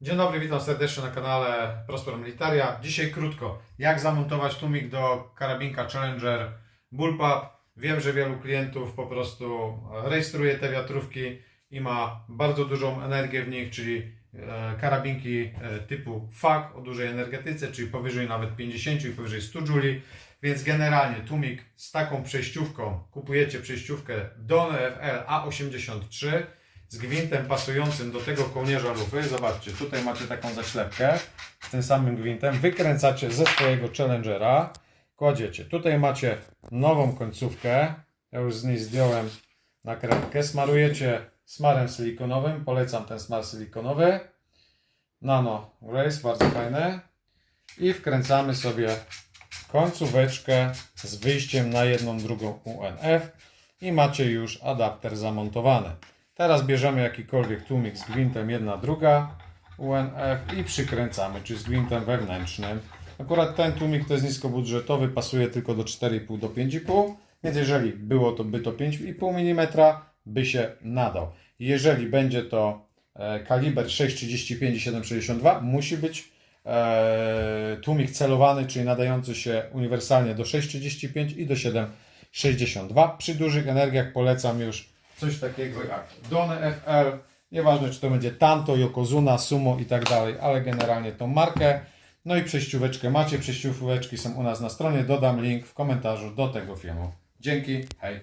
Dzień dobry, witam serdecznie na kanale Prosper Militaria. Dzisiaj krótko, jak zamontować tłumik do karabinka Challenger Bullpup. Wiem, że wielu klientów po prostu rejestruje te wiatrówki i ma bardzo dużą energię w nich, czyli e, karabinki e, typu FAK o dużej energetyce, czyli powyżej nawet 50 i powyżej 100 Joule. Więc generalnie tłumik z taką przejściówką, kupujecie przejściówkę Done FL A83 z gwintem pasującym do tego kołnierza lufy. Zobaczcie, tutaj macie taką zaślepkę z tym samym gwintem. Wykręcacie ze swojego Challengera, kładziecie. Tutaj macie nową końcówkę. Ja już z niej zdjąłem nakrętkę. Smarujecie smarem silikonowym. Polecam ten smar silikonowy. Nano Grace, bardzo fajne. I wkręcamy sobie końcóweczkę z wyjściem na jedną, drugą UNF i macie już adapter zamontowany. Teraz bierzemy jakikolwiek tłumik z gwintem jedna, druga UNF i przykręcamy, czy z gwintem wewnętrznym. Akurat ten tłumik to jest niskobudżetowy, pasuje tylko do 4,5 do 5,5, więc jeżeli było to by to 5,5 mm, by się nadał. Jeżeli będzie to e, kaliber 6,35 i 7,62, musi być e, tłumik celowany, czyli nadający się uniwersalnie do 6,35 i do 7,62. Przy dużych energiach polecam już coś takiego jak Done FL, nieważne czy to będzie Tanto, Yokozuna, Sumo i tak dalej, ale generalnie tą markę. No i przejścióweczkę macie, przejścióweczki są u nas na stronie, dodam link w komentarzu do tego filmu. Dzięki, hej!